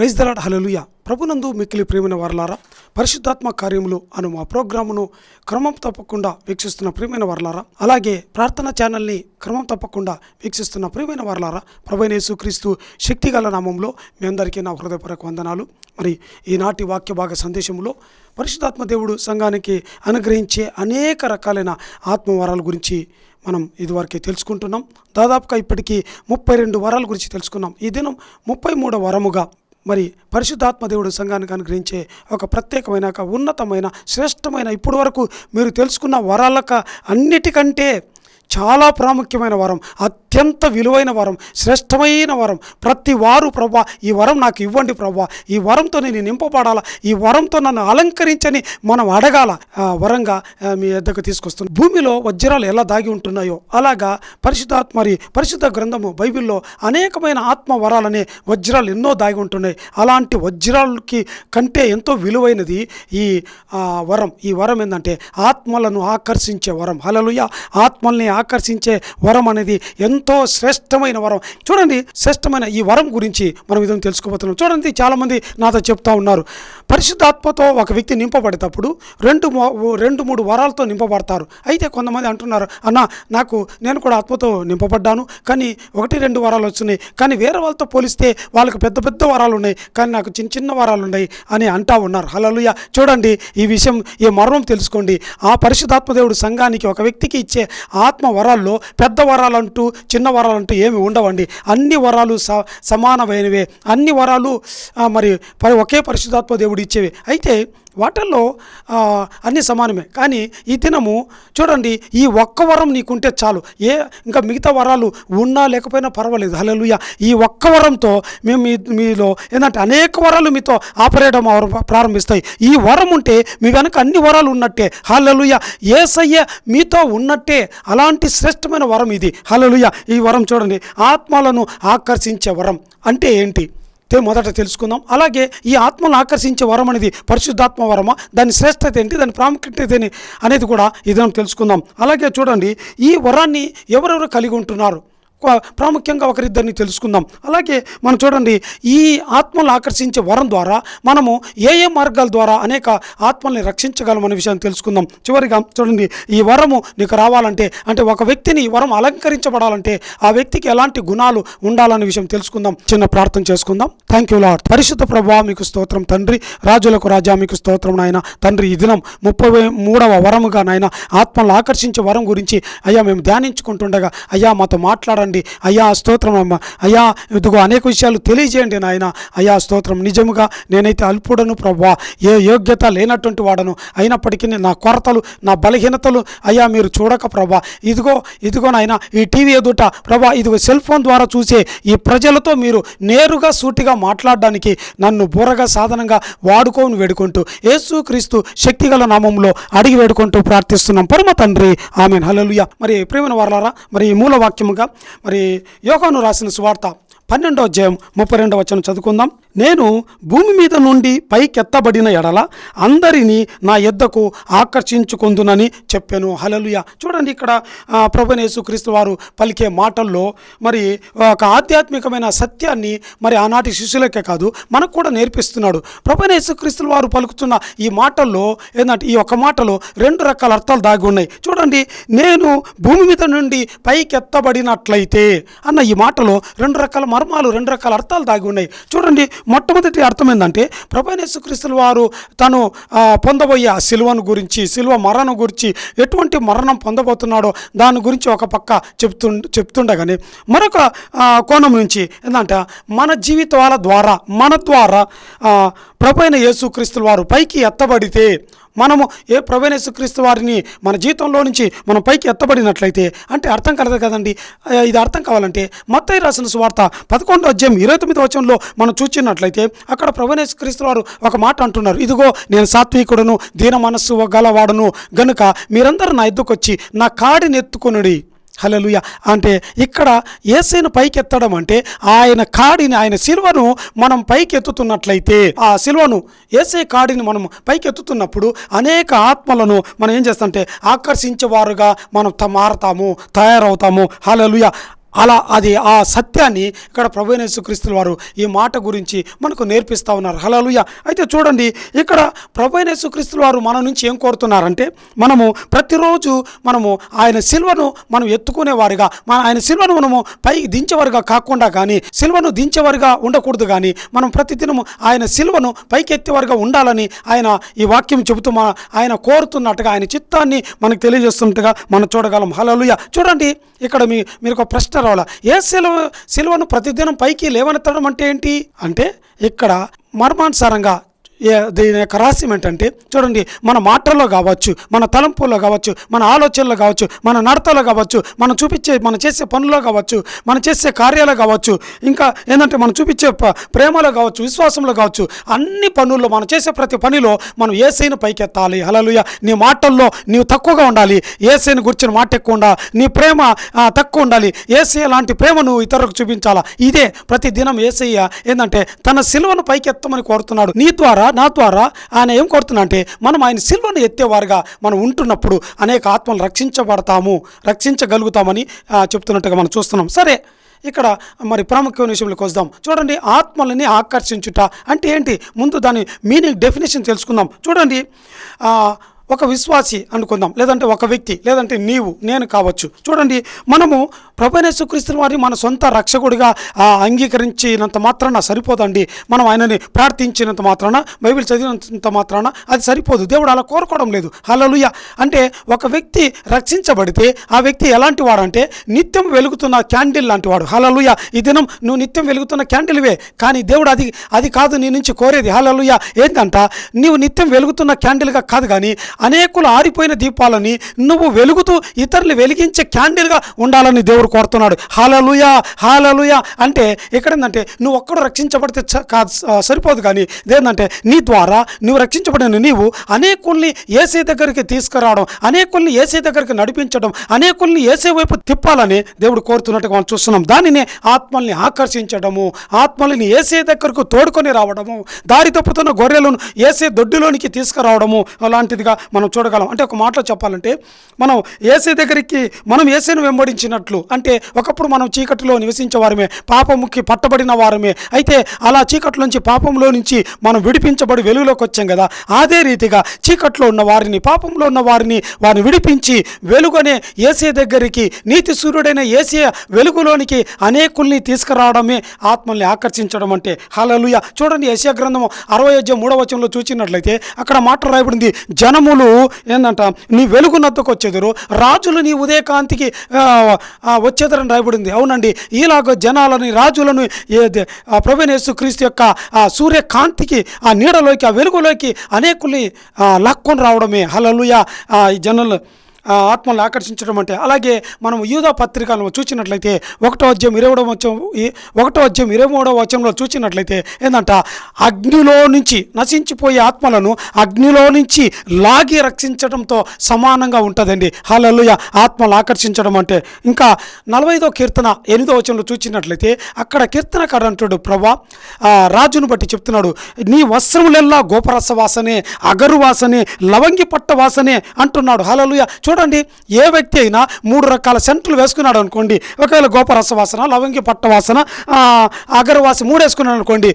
Praise the Lord హలలుయ ప్రభునందు మిక్కిలి ప్రేమైన వారలారా పరిశుద్ధాత్మ కార్యములు అను మా ప్రోగ్రామును క్రమం తప్పకుండా వీక్షిస్తున్న ప్రియమైన వారలారా అలాగే ప్రార్థన ఛానల్ని క్రమం తప్పకుండా వీక్షిస్తున్న ప్రియమైన వారలారా ప్రభైన యేసుక్రీస్తు శక్తిగల నామంలో మీ అందరికీ నా హృదయపూర్వక వందనాలు. మరి ఈనాటి వాక్య భాగ సందేశంలో పరిశుద్ధాత్మ దేవుడు సంఘానికి అనుగ్రహించే అనేక రకాలైన ఆత్మవరాల గురించి మనం ఇదివరకే తెలుసుకుంటున్నాం. దాదాపుగా ఇప్పటికీ ముప్పై రెండు వరాల గురించి తెలుసుకున్నాం. ఈ దినం ముప్పై మూడో వరముగా మరి పరిశుద్ధాత్మ దేవుడు సంఘానికి అనుగ్రహించే ఒక ప్రత్యేకమైన ఒక ఉన్నతమైన శ్రేష్టమైన ఇప్పటి వరకు మీరు తెలుసుకున్న వరాలక అన్నిటికంటే చాలా ప్రాముఖ్యమైన వరం. అత్యంత విలువైన వరం శ్రేష్టమైన వరం. ప్రతి వారు ప్రభా ఈ వరం నాకు ఇవ్వండి ప్రభా ఈ వరంతో నేను నింపబడాలా? ఈ వరంతో నన్ను అలంకరించని మనం అడగాల? వరంగా మీ వద్దకు తీసుకొస్తున్నాం భూమిలో వజ్రాలు ఎలా దాగి ఉంటున్నాయో? అలాగా పరిశుద్ధాత్మ మరి పరిశుద్ధ గ్రంథము బైబిల్లో అనేకమైన ఆత్మ వరాలనే వజ్రాలు ఎన్నో దాగి ఉంటున్నాయి. అలాంటి వజ్రాలకి కంటే ఎంతో విలువైనది ఈ వరం. ఈ వరం ఏంటంటే ఆత్మలను ఆకర్షించే వరం. హలలుయ ఆత్మల్ని ఆకర్షించే వరం అనేది ఎంత ఎంతో శ్రేష్టమైన వరం. చూడండి శ్రేష్టమైన ఈ వరం గురించి మనం ఇదని తెలుసుకోబోతున్నాం. చూడండి చాలామంది నాతో చెప్తా ఉన్నారు. పరిశుద్ధాత్మతో ఒక వ్యక్తి నింపబడేటప్పుడు రెండు రెండు మూడు వరాలతో నింపబడతారు. అయితే కొంతమంది అంటున్నారు అన్న నాకు నేను కూడా ఆత్మతో నింపబడ్డాను కానీ ఒకటి రెండు వరాలు వచ్చినాయి కానీ వేరే వాళ్ళతో పోలిస్తే వాళ్ళకి పెద్ద పెద్ద వరాలు ఉన్నాయి కానీ నాకు చిన్న చిన్న వరాలు ఉన్నాయి అని అంటా ఉన్నారు. హలలుయ చూడండి ఈ విషయం ఈ మర్మం తెలుసుకోండి. ఆ పరిశుధాత్మ దేవుడు సంఘానికి ఒక వ్యక్తికి ఇచ్చే ఆత్మ వరాల్లో పెద్ద వరాలంటూ చిన్న వరాలంటూ ఏమి ఉండవండి. అన్ని వరాలు స సమానమైనవే. అన్ని వరాలు మరి ఒకే పరిశుద్ధాత్మ దేవుడు ఇచ్చేవి. అయితే వాటల్లో అన్ని సమానమే. కానీ ఈ దినము చూడండి ఈ ఒక్క వరం నీకుంటే చాలు. ఏ ఇంకా మిగతా వరాలు ఉన్నా లేకపోయినా పర్వాలేదు. హలలుయ ఈ ఒక్క వరంతో మేము మీ మీలో ఏంటంటే అనేక వరాలు మీతో ఆపరేట్ ప్రారంభిస్తాయి. ఈ వరం ఉంటే మీ వెనక అన్ని వరాలు ఉన్నట్టే. హల్లెలూయా. ఏసయ్య మీతో ఉన్నట్టే. అలాంటి శ్రేష్టమైన వరం ఇది. హలలుయ ఈ వరం చూడండి. ఆత్మలను ఆకర్షించే వరం. అంటే ఏంటి? మొదట తెలుసుకుందాం. అలాగే ఈ ఆత్మను ఆకర్షించే వరం అనేది పరిశుద్ధాత్మ వరమా? దాని శ్రేష్టత ఏంటి? దాని ప్రాముఖ్యత ఏంటి? అనేది కూడా ఇది మనం తెలుసుకుందాం. అలాగే చూడండి ఈ వరాన్ని ఎవరెవరు కలిగి ఉంటున్నారు? ప్రాముఖ్యంగా ఒకరిద్దరిని తెలుసుకుందాం. అలాగే మనం చూడండి ఈ ఆత్మలను ఆకర్షించే వరం ద్వారా మనము ఏ ఏ మార్గాల ద్వారా అనేక ఆత్మల్ని రక్షించగలం అనే విషయాన్ని తెలుసుకుందాం. చివరిగా చూడండి ఈ వరము నీకు రావాలంటే అంటే ఒక వ్యక్తిని ఈ వరం అలంకరించబడాలంటే ఆ వ్యక్తికి ఎలాంటి గుణాలు ఉండాలనే విషయం తెలుసుకుందాం. చిన్న ప్రార్థన చేసుకుందాం. థ్యాంక్ యూ లాడ్ పరిశుద్ధ ప్రభావ మీకు స్తోత్రం. తండ్రి రాజులకు రాజా మీకు స్తోత్రం నాయన. తండ్రి ఈ దినం ముప్పై మూడవ వరముగా నాయన ఆత్మలను ఆకర్షించే వరం గురించి అయ్యా మేము ధ్యానించుకుంటుండగా అయ్యా మాతో చేయండి. అయ్యా స్తోత్రం అమ్మ. అయ్యా ఇదిగో అనేక విషయాలు తెలియజేయండి నాయన. అయ్యా స్తోత్రం. నిజముగా నేనైతే అల్పుడను ప్రభా. ఏ యోగ్యత లేనటువంటి వాడను. అయినప్పటికీ నా కొరతలు నా బలహీనతలు అయ్యా మీరు చూడక ప్రభా. ఇదిగో ఇదిగో నాయన ఈ టీవీ ఎదుట ప్రభా ఇదిగో సెల్ ఫోన్ ద్వారా చూసే ఈ ప్రజలతో మీరు నేరుగా సూటిగా మాట్లాడడానికి నన్ను బుర్రగా సాధనంగా వాడుకోని వేడుకుంటూ యేసుక్రీస్తు శక్తిగల నామంలో అడిగి వేడుకుంటూ ప్రార్థిస్తున్నాం. పరమ తండ్రి. ఆమె హలలుయ మరి ప్రేమ వారలారా మరి మూల వాక్యముగా మరి యోగాను రాసిన సువార్త పన్నెండో అధ్యాయం ముప్పై రెండవ వచనం చదువుకుందాం. నేను భూమి మీద నుండి పైకెత్తబడిన ఎడల అందరినీ నా ఎద్దకు ఆకర్షించుకుందునని చెప్పాను. హలలుయ చూడండి ఇక్కడ ప్రభునేసు క్రీస్తు వారు పలికే మాటల్లో మరి ఒక ఆధ్యాత్మికమైన సత్యాన్ని మరి ఆనాటి శిష్యులకే కాదు మనకు కూడా నేర్పిస్తున్నాడు. ప్రభునేసు క్రీస్తు వారు పలుకుతున్న ఈ మాటల్లో ఏంటంటే ఈ ఒక మాటలో రెండు రకాల అర్థాలు దాగి ఉన్నాయి. చూడండి నేను భూమి మీద నుండి పైకెత్తబడినట్లయితే అన్న ఈ మాటలో రెండు రకాల మర్మాలు రెండు రకాల అర్థాలు దాగి ఉన్నాయి. చూడండి మొట్టమొదటి అర్థం ఏంటంటే ప్రభైనేసుక్రీస్తుల వారు తను పొందబోయే ఆ సిలువను గురించి సిలువ మరణం గురించి ఎటువంటి మరణం పొందబోతున్నాడో దాని గురించి ఒక పక్క చెప్తు చెప్తుండగానే మరొక కోణం నుంచి ఏంటంటే మన జీవితాల ద్వారా మన ద్వారా ఆ, ప్రభైన యేసుక్రీస్తుల వారు పైకి ఎత్తబడితే మనము ఏ ప్రవీణ యేసుక్రీస్తు వారిని మన జీవితంలో నుంచి మనం పైకి ఎత్తబడినట్లయితే అంటే అర్థం కలదు కదండి. ఇది అర్థం కావాలంటే మత్తయి రాసిన సువార్త పదకొండో అధ్యాయం ఇరవై తొమ్మిది వచనంలో మనం చూచినట్లయితే అక్కడ ప్రవీణ యేసుక్రీస్తు వారు ఒక మాట అంటున్నారు. ఇదిగో నేను సాత్వికుడను దీన మనస్సు గలవాడను గనుక మీరందరూ నా ఎద్దుకొచ్చి నా కాడిని ఎత్తుకునుడి. హలలుయ అంటే ఇక్కడ ఏసైను పైకెత్తడం అంటే ఆయన కాడిని ఆయన సిలువను మనం పైకెత్తుతున్నట్లయితే ఆ సిలువను ఏసే కాడిని మనం పైకెత్తుతున్నప్పుడు అనేక ఆత్మలను మనం ఏం చేస్తామంటే ఆకర్షించేవారుగా మనం త- మారతాము తయారవుతాము. హలలుయ అలా అది ఆ సత్యాన్ని ఇక్కడ ప్రభు యేసుక్రీస్తుల వారు ఈ మాట గురించి మనకు నేర్పిస్తూ ఉన్నారు. హలలుయ అయితే చూడండి ఇక్కడ ప్రభు యేసుక్రీస్తుల వారు మన నుంచి ఏం కోరుతున్నారంటే మనము ప్రతిరోజు మనము ఆయన సిల్వను మనం ఎత్తుకునే వారిగా మన ఆయన సిల్వను మనము పైకి దించేవారుగా కాకుండా కానీ సిల్వను దించేవారుగా ఉండకూడదు కానీ మనం ప్రతిదినము ఆయన సిల్వను పైకి ఎత్తేవారుగా ఉండాలని ఆయన ఈ వాక్యం చెబుతూ మన ఆయన కోరుతున్నట్టుగా ఆయన చిత్తాన్ని మనకు తెలియజేస్తున్నట్టుగా మనం చూడగలం. హలలుయ చూడండి ఇక్కడ మీ మీరు ఒక ప్రశ్న రావాలా? ఏ సిలువ సిలువను ప్రతిదినం పైకి లేవనెత్తడం అంటే ఏంటి? అంటే ఇక్కడ మర్మానుసారంగా దీని యొక్క రహస్యం ఏంటంటే చూడండి మన మాటల్లో కావచ్చు మన తలంపుల్లో కావచ్చు మన ఆలోచనలో కావచ్చు మన నడతలో కావచ్చు మనం చూపించే మనం చేసే పనుల్లో కావచ్చు మనం చేసే కార్యాలు కావచ్చు ఇంకా ఏంటంటే మనం చూపించే ప్రేమలో కావచ్చు విశ్వాసంలో కావచ్చు అన్ని పనుల్లో మనం చేసే ప్రతి పనిలో మనం ఏసైను పైకెత్తాలి. హలలుయ నీ మాటల్లో నీవు తక్కువగా ఉండాలి. ఏసైను గురించిన మాట ఎక్కువ ఉండాలి నీ ప్రేమ తక్కువ ఉండాలి. ఏసయ్య లాంటి ప్రేమ నువ్వు ఇతరులకు చూపించాలా? ఇదే ప్రతి దినం ఏసయ్య ఏంటంటే తన సిలువను పైకెత్తమని కోరుతున్నాడు. నీ ద్వారా నా ద్వారా ఆయన ఏం కోరుతున్నా అంటే మనం ఆయన సిలువను ఎత్తేవారుగా మనం ఉంటున్నప్పుడు అనేక ఆత్మలు రక్షించబడతాము రక్షించగలుగుతామని చెప్తున్నట్టుగా మనం చూస్తున్నాం. సరే ఇక్కడ మరి ప్రాముఖ్యమైన విషయంలోకి వద్దాం. చూడండి ఆత్మలని ఆకర్షించుట అంటే ఏంటి? ముందు దాని మీనింగ్ డెఫినేషన్ తెలుసుకుందాం. చూడండి ఒక విశ్వాసి అనుకుందాం. లేదంటే ఒక వ్యక్తి లేదంటే నీవు నేను కావచ్చు. చూడండి మనము ప్రభనేశ్వక్రీస్తుల వారిని మన సొంత రక్షకుడిగా ఆ, అంగీకరించినంత మాత్రాన సరిపోదండి. మనం ఆయనని ప్రార్థించినంత మాత్రాన బైబిల్ చదివినంత మాత్రాన అది సరిపోదు. దేవుడు అలా కోరుకోవడం లేదు. హలలుయ అంటే ఒక వ్యక్తి రక్షించబడితే ఆ వ్యక్తి ఎలాంటి వాడంటే నిత్యం వెలుగుతున్న క్యాండిల్ లాంటి వాడు. హలలుయ ఈ దినం నువ్వు నిత్యం వెలుగుతున్న క్యాండిల్వే. కానీ దేవుడు అది అది కాదు నీ నుంచి కోరేది. హలలుయ ఏంటంట నీవు నిత్యం వెలుగుతున్న క్యాండిల్గా కాదు కానీ అనేకులు ఆరిపోయిన దీపాలని నువ్వు వెలుగుతూ ఇతరులు వెలిగించే క్యాండిల్గా ఉండాలని దేవుడు కోరుతున్నాడు. హాలలుయా హాలలుయా అంటే ఎక్కడ ఏంటంటే నువ్వు ఒక్కడు రక్షించబడితే చ- సరిపోదు కానీ ఏంటంటే నీ ద్వారా నువ్వు రక్షించబడిన నీవు అనేకుల్ని ఏసీ దగ్గరికి తీసుకురావడం అనేకుల్ని ఏసీ దగ్గరికి నడిపించడం అనేకుల్ని ఏసే వైపు తిప్పాలని దేవుడు కోరుతున్నట్టుగా మనం చూస్తున్నాం. దానినే ఆత్మల్ని ఆకర్షించడము ఆత్మల్ని ఏసే దగ్గరకు తోడుకొని రావడము దారి తప్పుతున్న గొర్రెలను ఏసే దొడ్డిలోనికి తీసుకురావడము అలాంటిదిగా మనం చూడగలం. అంటే ఒక మాటలో చెప్పాలంటే మనం ఏసే దగ్గరికి మనం ఏసేను వెంబడించినట్లు అంటే ఒకప్పుడు మనం చీకటిలో నివసించే వారమే పాపముకి పట్టబడిన వారమే. అయితే అలా చీకట్లో నుంచి పాపంలో నుంచి మనం విడిపించబడి వెలుగులోకి వచ్చాం కదా అదే రీతిగా చీకట్లో ఉన్న వారిని పాపంలో ఉన్న వారిని వారిని విడిపించి వెలుగనే ఏసే దగ్గరికి నీతి సూర్యుడైన ఏసే వెలుగులోనికి అనేకుల్ని తీసుకురావడమే ఆత్మల్ని ఆకర్షించడం అంటే. హలలుయ చూడండి ఏసియా గ్రంథం అరవై అధ్యాయం మూడవ వచనంలో చూచినట్లయితే అక్కడ మాట రాయబడింది జనములు ఏందంట నీ వెలుగునద్దకు వచ్చేదరు. రాజులు నీ ఉదయకాంతికి వచ్చేదరని రాయబడింది. అవునండి ఇలాగ జనాలని రాజులను ఏ క్రీస్తు యొక్క ఆ సూర్యకాంతికి ఆ నీడలోకి ఆ వెలుగులోకి అనేకుల్ని ఆ, లాక్కొని రావడమే. హలలుయ ఈ జనులు ఆత్మలను ఆకర్షించడం అంటే అలాగే మనం యూదా పత్రికలను చూసినట్లయితే ఒకటో అధ్యాయం ఇరవై వచనం ఈ- ఒకటో అధ్యాయం ఇరవై మూడవ వచనంలో చూసినట్లయితే ఏంటంట అగ్నిలో నుంచి నశించిపోయే ఆత్మలను అగ్నిలో నుంచి లాగి రక్షించడంతో సమానంగా ఉంటుందండి. హాలలుయ ఆత్మలు ఆకర్షించడం అంటే. ఇంకా నలభైదో కీర్తన ఎనిమిదో వచనంలో చూసినట్లయితే అక్కడ కీర్తనకారు అంటాడు ప్రభా రాజును బట్టి చెప్తున్నాడు నీ వస్త్రములెల్లా గోపరస వాసనే అగరు వాసనే లవంగి పట్ట వాసనే అంటున్నాడు. హలలుయ చూడండి ఏ వ్యక్తి అయినా మూడు రకాల సెంట్లు వేసుకున్నాడు అనుకోండి ఒకవేళ గోపరస వాసన లవంగి పట్ట వాసన అగరవాసన మూడు వేసుకున్నాడు అనుకోండి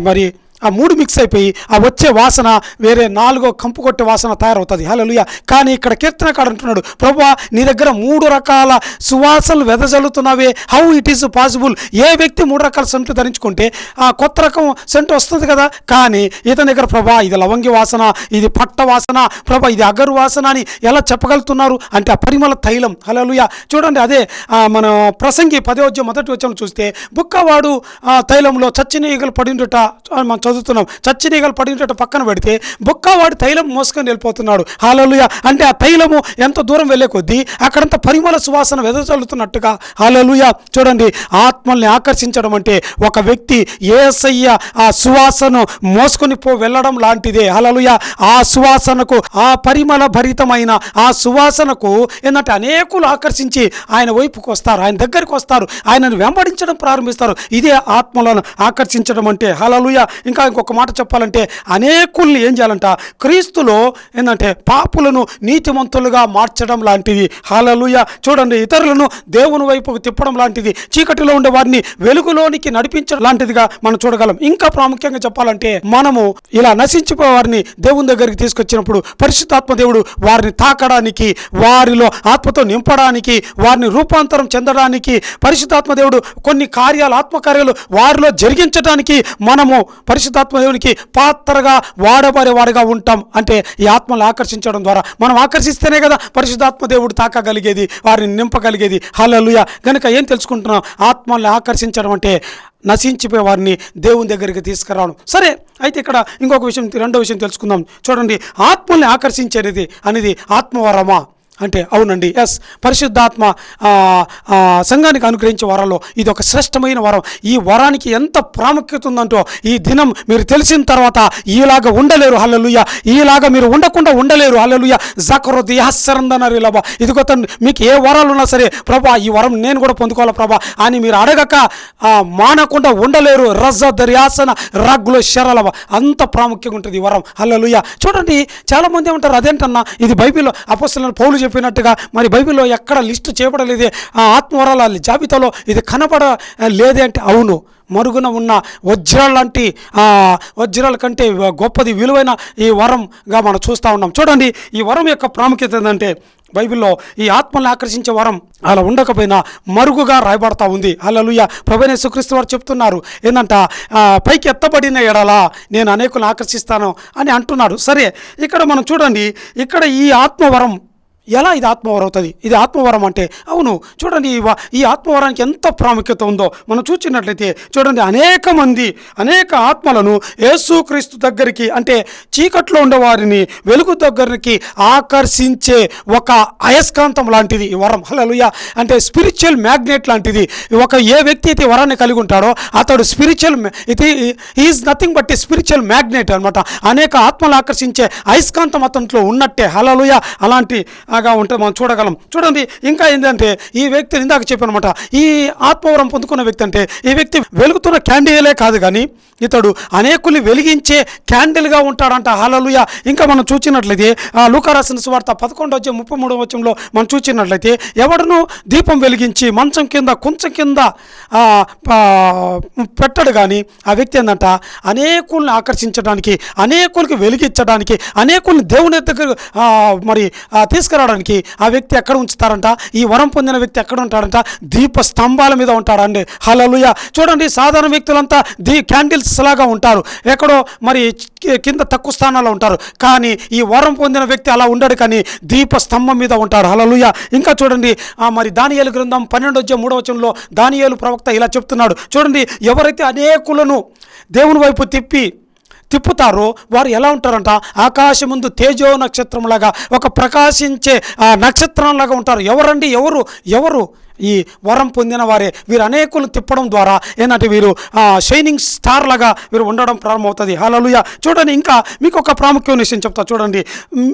మరి ఆ మూడు మిక్స్ అయిపోయి ఆ వచ్చే వాసన వేరే నాలుగో కంపు కొట్టే వాసన తయారవుతుంది. హలోయ కానీ ఇక్కడ కీర్తనకాడు అంటున్నాడు ప్రభా నీ దగ్గర మూడు రకాల సువాసనలు వెదజల్లుతున్నావే. హౌ ఇట్ ఈస్ పాసిబుల్ ఏ వ్యక్తి మూడు రకాల సెంట్లు ధరించుకుంటే ఆ కొత్త రకం సెంట్ వస్తుంది కదా. కానీ ఇతని దగ్గర ప్రభా ఇది లవంగి వాసన ఇది పట్ట వాసన ప్రభా ఇది అగరు వాసన అని ఎలా చెప్పగలుగుతున్నారు? అంటే ఆ పరిమళ తైలం. హలోయ చూడండి అదే మన ప్రసంగి పదోద్యం మొదటి వచ్చాము చూస్తే బుక్కవాడు ఆ, తైలంలో చచ్చిన ఈగలు పడిండుట మనం చదువుతున్నాం. చచ్చిన పడినట్టు పక్కన పెడితే బుక్కవాడి తైలం మోసుకొని వెళ్ళిపోతున్నాడు. హాలలుయ. అంటే ఆ తైలము ఎంత దూరం వెళ్ళే కొద్దీ అక్కడంత పరిమళ సువాసన వెదజల్లుతున్నట్టుగా హాలలుయ. చూడండి ఆత్మల్ని ఆకర్షించడం అంటే ఒక వ్యక్తి ఏసయ్య ఆ సువాసను మోసుకొని పో వెళ్ళడం లాంటిదే. హలలుయ. ఆ సువాసనకు ఆ పరిమళ భరితమైన ఆ సువాసనకు ఏంటంటే అనేకులు ఆకర్షించి ఆయన వైపుకు వస్తారు. ఆయన దగ్గరికి వస్తారు. ఆయనను వెంబడించడం ప్రారంభిస్తారు. ఇదే ఆత్మలను ఆకర్షించడం అంటే హలలుయ. ఇంకా ఇంకా ఇంకొక మాట చెప్పాలంటే అనేకుల్ని ఏం చేయాలంట? క్రీస్తులో ఏంటంటే పాపులను నీతిమంతులుగా మార్చడం లాంటిది. హాలలుయ చూడండి ఇతరులను దేవుని వైపుకు తిప్పడం లాంటిది. చీకటిలో ఉండే వారిని వెలుగులోనికి నడిపించడం లాంటిదిగా మనం చూడగలం. ఇంకా ప్రాముఖ్యంగా చెప్పాలంటే మనము ఇలా నశించిపోయే వారిని దేవుని దగ్గరికి తీసుకొచ్చినప్పుడు పరిశుద్ధాత్మ దేవుడు వారిని తాకడానికి వారిలో ఆత్మతో నింపడానికి వారిని రూపాంతరం చెందడానికి పరిశుద్ధాత్మ దేవుడు కొన్ని కార్యాలు ఆత్మకార్యాలు వారిలో జరిగించడానికి మనము పరిశుద్ధాత్మ దేవునికి పాత్రగా వాడబడే వారిగా ఉంటాం అంటే ఈ ఆత్మలు ఆకర్షించడం ద్వారా. మనం ఆకర్షిస్తేనే కదా పరిశుద్ధాత్మ దేవుడు తాకగలిగేది వారిని నింపగలిగేది. హలలుయ గనుక ఏం తెలుసుకుంటున్నాం? ఆత్మల్ని ఆకర్షించడం అంటే నశించిపోయే వారిని దేవుని దగ్గరికి తీసుకురావడం. సరే అయితే ఇక్కడ ఇంకొక విషయం రెండో విషయం తెలుసుకుందాం. చూడండి ఆత్మల్ని ఆకర్షించేది అనేది ఆత్మవరమా? అంటే అవునండి ఎస్ పరిశుద్ధాత్మ సంఘానికి అనుగ్రహించే వరాల్లో ఇది ఒక శ్రేష్టమైన వరం. ఈ వరానికి ఎంత ప్రాముఖ్యత ఉందంటో ఈ దినం మీరు తెలిసిన తర్వాత ఈలాగా ఉండలేరు హల్లలుయ్య ఈలాగా మీరు ఉండకుండా ఉండలేరు హల్లలుయ్య జకరు దియాసరందనరి లబా ఇదిగో తండ్రి మీకు ఏ వరాలు ఉన్నా సరే ప్రభా ఈ వరం నేను కూడా పొందుకోవాలి ప్రభా అని మీరు అడగక మానకుండా ఉండలేరు. రజ దర్యాసన రగ్గులు శరలవ అంత ప్రాముఖ్యంగా ఉంటుంది ఈ వరం. హల్లలుయ్య చూడండి చాలా మంది ఉంటారు అదేంటన్నా ఇది బైబిల్లో అపస్తులను పౌలు చెప్పినట్టుగా మరి బైబిల్లో ఎక్కడ లిస్టు చేయబడలేదే. ఆ ఆత్మవరాల జాబితాలో ఇది కనపడ లేదే అంటే అవును. మరుగున ఉన్న వజ్రాల లాంటి వజ్రాల కంటే గొప్పది విలువైన ఈ వరంగా మనం చూస్తూ ఉన్నాం. చూడండి ఈ వరం యొక్క ప్రాముఖ్యత ఏంటంటే బైబిల్లో ఈ ఆత్మల్ని ఆకర్షించే వరం అలా ఉండకపోయినా మరుగుగా రాయబడతా ఉంది. అలలుయ ప్రభైన సుక్రీస్తు వారు చెప్తున్నారు ఏంటంట పైకి ఎత్తబడిన ఎడలా నేను అనేకులను ఆకర్షిస్తాను అని అంటున్నాడు సరే ఇక్కడ మనం చూడండి ఇక్కడ ఈ ఆత్మవరం ఎలా ఇది ఆత్మవరం అవుతుంది? ఇది ఆత్మవరం అంటే అవును చూడండి ఈ ఆత్మవరానికి ఎంత ప్రాముఖ్యత ఉందో. మనం చూసినట్లయితే చూడండి అనేక మంది అనేక ఆత్మలను యేసుక్రీస్తు దగ్గరికి అంటే చీకట్లో ఉండే వారిని వెలుగు దగ్గరికి ఆకర్షించే ఒక అయస్కాంతం లాంటిది ఈ వరం. హలలుయ అంటే స్పిరిచువల్ మ్యాగ్నెట్ లాంటిది. ఒక ఏ వ్యక్తి అయితే వరాన్ని కలిగి ఉంటాడో అతడు స్పిరిచువల్ ఇది is nothing but a spiritual magnet అనమాట అనేక ఆత్మలు ఆకర్షించే అయస్కాంతం అతనిలో ఉన్నట్టే. హలలుయ అలాంటి ఆగా ఉంటే మనం చూడగలం. చూడండి ఇంకా ఏంటంటే ఈ వ్యక్తి ఇందాక చెప్పానమాట ఈ ఆత్మవరం పొందుకున్న వ్యక్తి అంటే ఈ వ్యక్తి వెలుగుతున్న క్యాండిలే కాదు కానీ ఇతడు అనేకుల్ని వెలిగించే క్యాండిల్గా ఉంటాడంట. హలలుయ ఇంకా మనం చూసినట్లయితే ఆ లూకారాసిన సువార్త పదకొండు వచ్చే ముప్పై మూడో వచ్చంలో మనం చూసినట్లయితే ఎవడను దీపం వెలిగించి మంచం కింద కొంచెం కింద పెట్టడు కానీ ఆ వ్యక్తి ఏంటంట అనేకుల్ని ఆకర్షించడానికి అనేకులకి వెలిగించడానికి అనేకుల్ని దేవుని దగ్గర మరి తీసుకురావడానికి తీసుకురావడానికి ఆ వ్యక్తి ఎక్కడ ఉంచుతారంట? ఈ వరం పొందిన వ్యక్తి ఎక్కడ ఉంటాడంట? దీప స్తంభాల మీద ఉంటాడండి. హలలుయ చూడండి సాధారణ వ్యక్తులంతా దీ క్యాండిల్స్ లాగా ఉంటారు. ఎక్కడో మరి కింద తక్కువ స్థానాల్లో ఉంటారు. కానీ ఈ వరం పొందిన వ్యక్తి అలా ఉండడు కానీ దీప స్తంభం మీద ఉంటాడు హలలుయ ఇంకా చూడండి ఆ మరి దానియేలు గ్రంథం పన్నెండు వచ్చే మూడవ వచనంలో దానియేలు ప్రవక్త ఇలా చెప్తున్నాడు. చూడండి ఎవరైతే అనేకులను దేవుని వైపు తిప్పి తిప్పుతారో వారు ఎలా ఉంటారంట? ఆకాశం ముందు తేజో నక్షత్రంలాగా ఒక ప్రకాశించే ఆ నక్షత్రంలాగా ఉంటారు. ఎవరండి? ఎవరు? ఎవరు? ఈ వరం పొందిన వారే. వీరు అనేకులు తిప్పడం ద్వారా ఏంటంటే వీరు షైనింగ్ స్టార్ లాగా వీరు ఉండడం ప్రారంభమవుతుంది. హలలుయ చూడండి ఇంకా మీకు ఒక ప్రాముఖ్యం విషయం చెప్తా. చూడండి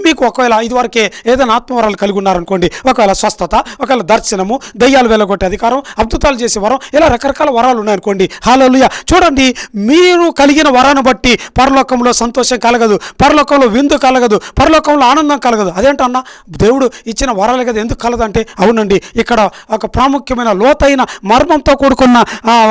మీకు ఒకవేళ ఇదివరకే ఏదైనా ఆత్మవరాలు కలిగి ఉన్నారనుకోండి ఒకవేళ స్వస్థత ఒకవేళ దర్శనము దయ్యాలు వెళ్ళగొట్టే అధికారం అద్భుతాలు చేసే వరం ఇలా రకరకాల వరాలు ఉన్నాయనుకోండి. హలలుయ చూడండి మీరు కలిగిన వరాన్ని బట్టి పరలోకంలో సంతోషం కలగదు పరలోకంలో విందు కలగదు పరలోకంలో ఆనందం కలగదు. అదేంటన్నా దేవుడు ఇచ్చిన వరాలు కదా ఎందుకు కలదంటే అవునండి ఇక్కడ ఒక ప్రాముఖ్యమైన లోతైన మర్మంతో కూడుకున్న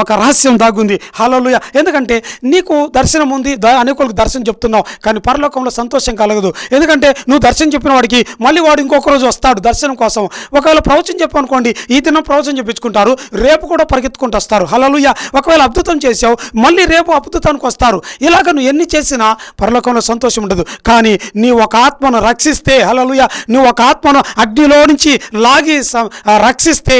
ఒక రహస్యం దాగుంది. హలోలుయ ఎందుకంటే నీకు దర్శనం ఉంది అనేకులకు దర్శనం చెప్తున్నావు కానీ పరలోకంలో సంతోషం కలగదు. ఎందుకంటే నువ్వు దర్శనం చెప్పిన వాడికి మళ్ళీ వాడు ఇంకొక రోజు వస్తాడు దర్శనం కోసం. ఒకవేళ ప్రవచనం చెప్పనుకోండి ఈ దినం ప్రవచనం చెప్పించుకుంటారు రేపు కూడా పరిగెత్తుకుంటూ వస్తారు. హలలుయ ఒకవేళ అద్భుతం చేసావు మళ్ళీ రేపు అద్భుతానికి వస్తారు. ఇలాగ నువ్వు ఎన్ని చేసినా పరలోకంలో సంతోషం ఉండదు. కానీ నీ ఒక ఆత్మను రక్షిస్తే హలలుయ నువ్వు ఒక ఆత్మను అగ్నిలో నుంచి లాగి రక్షిస్తే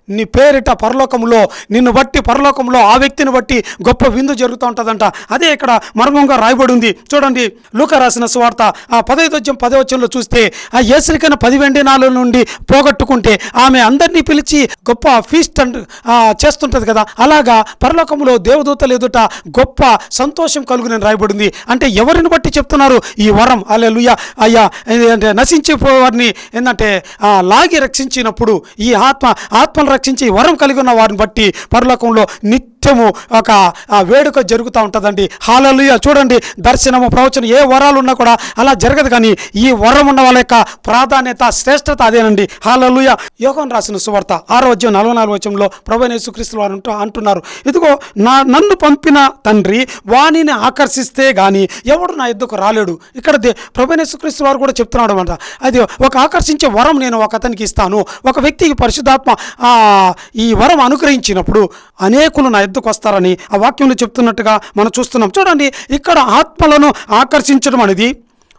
నీ పేరిట పరలోకంలో నిన్ను బట్టి పరలోకంలో ఆ వ్యక్తిని బట్టి గొప్ప విందు జరుగుతూ ఉంటుందంట. అదే ఇక్కడ మర్మంగా రాయబడి ఉంది. చూడండి లూక రాసిన స్వార్త. ఆ పదైదోద్యం పదవచనంలో చూస్తే ఆ ఏసరికైన పది వెండి నాలుగు నుండి పోగొట్టుకుంటే ఆమె అందరినీ పిలిచి గొప్ప ఫీస్ట్ అండ్ చేస్తుంటుంది చేస్తుంటది కదా. అలాగా పరలోకంలో దేవదూతలు ఎదుట గొప్ప సంతోషం కలుగునని రాయబడింది అంటే ఎవరిని బట్టి చెప్తున్నారు? ఈ వరం అల్లెలుయ అయ్యా అంటే నశించిపోవారిని ఏంటంటే లాగి రక్షించినప్పుడు ఈ ఆత్మ ఆత్మను రక్షించి వరం కలిగి ఉన్న వారిని బట్టి పరలోకంలో నిత్య నిత్యము ఒక వేడుక జరుగుతూ ఉంటుందండి. హాలలుయ. చూడండి దర్శనము ప్రవచనం ఏ వరాలు ఉన్నా కూడా అలా జరగదు కానీ ఈ వరం ఉన్న వాళ్ళ యొక్క ప్రాధాన్యత శ్రేష్టత అదేనండి. హాలలుయ. యోగం రాసిన సువార్త ఆరో అధ్యాయం నలభై నాలుగు వచ్చంలో ప్రభు వారు అంటూ అంటున్నారు. ఇదిగో నా నన్ను పంపిన తండ్రి వాణిని ఆకర్షిస్తే గాని ఎవడు నా ఎద్దుకు రాలేడు. ఇక్కడ దే- యేసుక్రీస్తు వారు కూడా చెప్తున్నాడు అనమాట అది ఒక ఆకర్షించే వరం నేను ఒక అతనికి ఇస్తాను. ఒక వ్యక్తికి పరిశుద్ధాత్మ ఆ, ఈ వరం అనుగ్రహించినప్పుడు అనేకులు నా వస్తారని ఆ వాక్యంలో చెప్తున్నట్టుగా మనం చూస్తున్నాం. చూడండి ఇక్కడ ఆత్మలను ఆకర్షించడం అనేది